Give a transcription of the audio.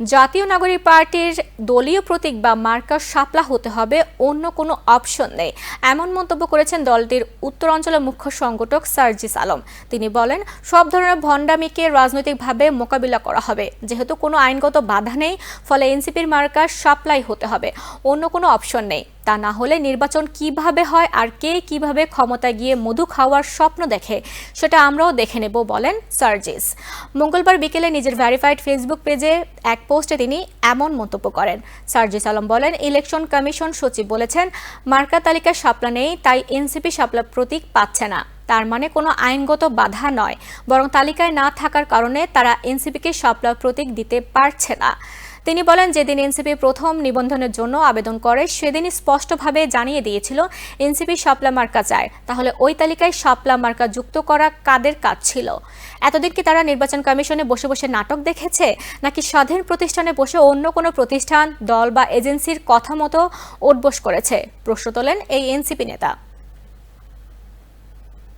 জাতীয় নাগরিক পার্টির দলীয় প্রতীক বা মার্কার সাপলা হতে হবে, অন্য কোনো অপশন নেই। এমন মন্তব্য করেছেন দলটির উত্তরাঞ্চলের মুখ্য সংগঠক সার্জিস আলম। তিনি বলেন, সব ধরনের ভণ্ডামিকে রাজনৈতিকভাবে মোকাবিলা করা হবে। যেহেতু কোনো আইনগত বাধা নেই, ফলে এনসিপির মার্কার সাপ্লাই হতে হবে, অন্য কোনো অপশন নেই। তা না হলে নির্বাচন কীভাবে হয় আর কে কীভাবে ক্ষমতায় গিয়ে মধু খাওয়ার স্বপ্ন দেখে, সেটা আমরাও দেখে নেব বলেন সার্জিস। মঙ্গলবার বিকেলে নিজের ভেরিফাইড ফেসবুক পেজে এক পোস্টে তিনি এমন মন্তব্য করেন। সার্জিস আলম বলেন, ইলেকশন কমিশন সচিব বলেছেন, মার্কা তালিকায় শাপলা নেই, তাই এনসিপি শাপলা প্রতীক পাচ্ছে না। তার মানে কোনো আইনগত বাধা নয়। বরং তালিকায় না থাকার কারণে তারা এনসিপিকে শাপলা প্রতীক দিতে পারছে না। তিনি বলেন, যেদিন এনসিপি প্রথম নিবন্ধনের জন্য আবেদন করে, সেদিনই স্পষ্টভাবে জানিয়ে দিয়েছিল এনসিপি শাপলা মার্কা চায়। তাহলে ওই তালিকায় শাপলা মার্কা যুক্ত করা কাদের কাজ ছিল? এতদিন কি তারা নির্বাচন কমিশনে বসে বসে নাটক দেখেছে? নাকি স্বাধীন প্রতিষ্ঠানে বসে অন্য কোনো প্রতিষ্ঠান, দল বা এজেন্সির কথা মতো ওঠবোস করেছে? প্রশ্ন তোলেন এই এনসিপি নেতা।